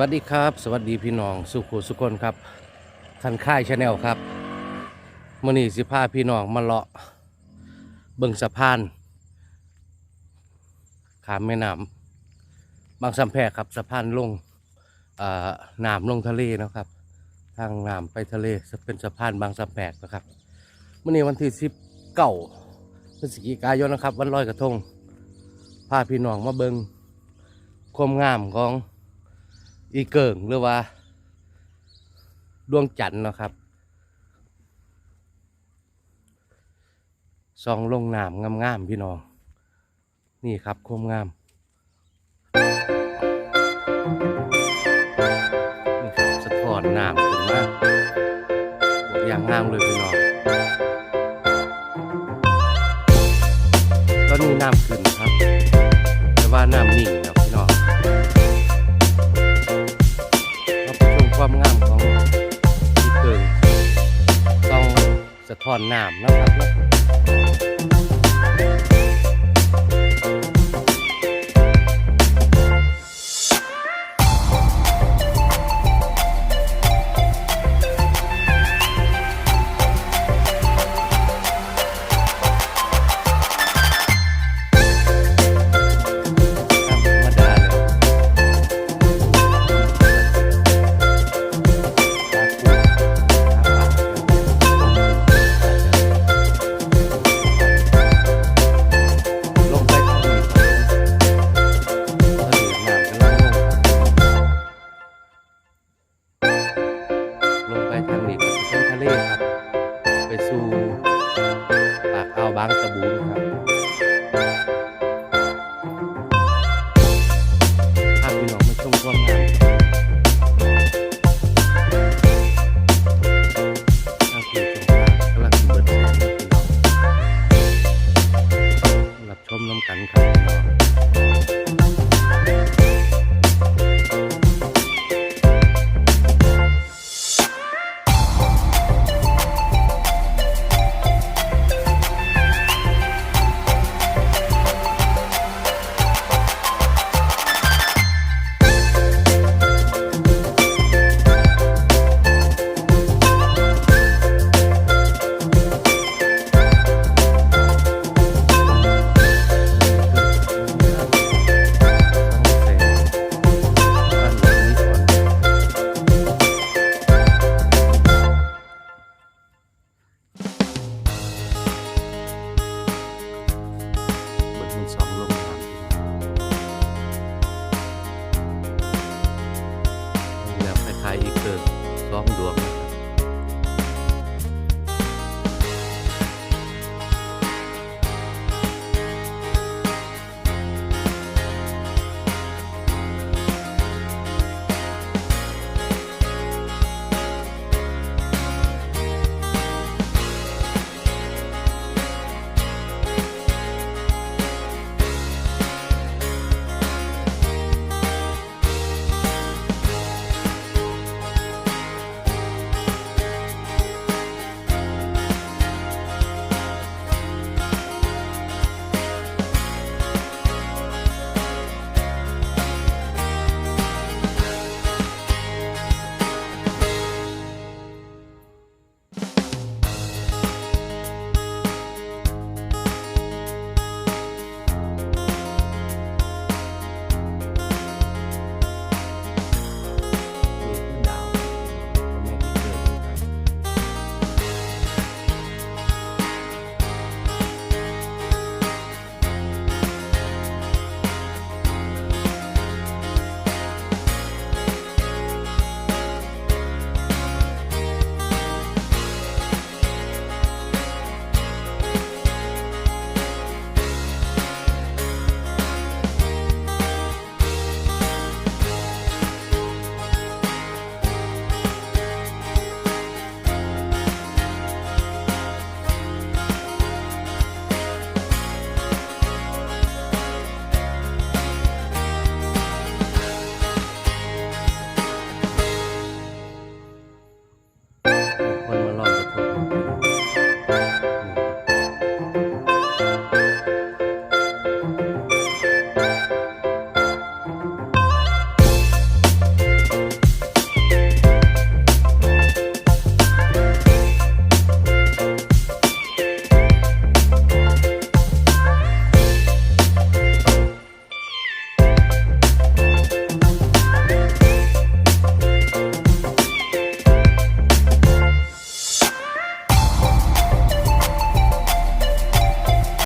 วัสดีครับ สวัสดีพี่น้องสุขุสุคนครับคันค่ายชาแนลครับมื่อนี้สิพาพี่น้องมาเลาะเบิ่งสะพานขามแม่น้ำบางสำแพกครับสะพานลงน้ำลงทะเลนะครับ ทางน้ำไปทะเลจะเป็นสะพานบางสำแพกนะครับมื่อนี้วันที่สิบเก้าพฤศจิกายนนะครับ วันลอยกระทงพาพี่น้องมาเบิ่งความงามของ อีเกิงหรือว่า ดวงจันทร์นะครับซองลงน้ำงามๆพี่น้อง นี่ครับโคมงามนี่ครับสะท้อนน้ำขึ้นมาอย่างงามเลยพี่น้อง ตอนนี้น้ำขึ้นครับ แต่ว่าน้ำนิ่งแล้วพี่น้องเรา อนน้ำนะครับ ปากอ่าวบางตะบูนครับ พี่น้